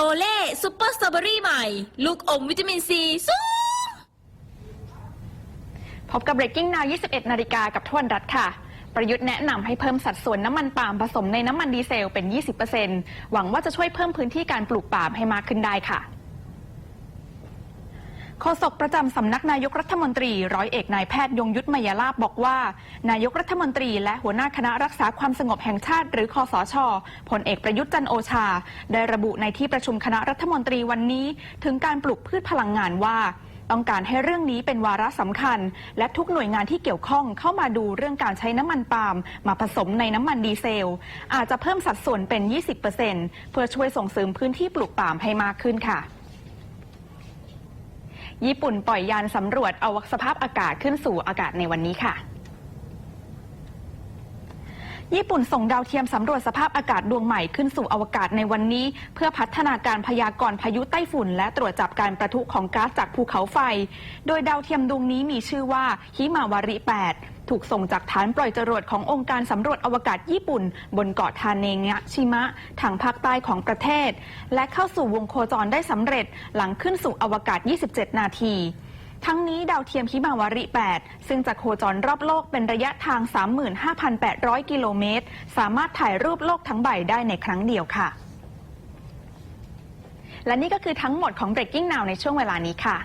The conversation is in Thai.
โอเล่ซุปเปอร์สตรอเบอรี่ใหม่ ลูกอมวิตามินซีสูงพบกับ Breaking Now 21 นาฬิกากับทวนรัฐค่ะ ประยุทธ์แนะนำให้เพิ่มสัดส่วนน้ำมันปาล์มผสมในน้ำมันดีเซลเป็น 20%หวังว่าจะช่วยเพิ่มพื้นที่การปลูกปาล์มให้มากขึ้นได้ค่ะ โฆษกประจำสำนักนายกรัฐมนตรีร้อยเอกนายแพทย์ยงยุทธมยาลาบบอกว่า นายกรัฐมนตรีและหัวหน้าคณะรักษาความสงบแห่งชาติ หรือคอสชพลเอกประยุทธ์จันโอชา ได้ระบุในที่ประชุมคณะรัฐมนตรีวันนี้ ถึงการปลูกพืชพลังงานว่าต้องการให้เรื่องนี้เป็นวาระสำคัญ และทุกหน่วยงานที่เกี่ยวข้องเข้ามาดูเรื่องการใช้น้ำมันปาล์มมาผสมในน้ำมันดีเซล อาจจะเพิ่มสัดส่วนเป็น 20%เพื่อช่วยส่งเสริมพื้นที่ปลูกปาล์มให้มากขึ้นค่ะ ญี่ปุ่นปล่อยยานสำรวจเอาสภาพอากาศขึ้นสู่อากาศในวันนี้ค่ะ ญี่ปุ่นส่งดาวเทียมสำรวจสภาพอากาศดวงใหม่ขึ้นสู่อวกาศในวันนี้ เพื่อพัฒนาการพยากรณ์พายุไต้ฝุ่น และตรวจจับการประทุของก๊าซจากภูเขาไฟ โดยดาวเทียมดวงนี้มีชื่อว่าฮิมาวาริ 8 ถูกส่งจากฐานปล่อยจรวดขององค์การสำรวจอวกาศญี่ปุ่น บนเกาะทาเนงะชิมะ ทางภาคใต้ของประเทศ และเข้าสู่วงโคจรได้สำเร็จหลังขึ้นสู่อวกาศ 27 นาที ทั้งนี้ดาวเทียมคิมาวาริ 8 ซึ่งจะโคจรรอบโลกเป็นระยะทาง 35,800 กิโลเมตร สามารถถ่ายรูปโลกทั้งใบได้ในครั้งเดียวค่ะ และนี่ก็คือทั้งหมดของ Breaking Now ในช่วงเวลานี้ค่ะ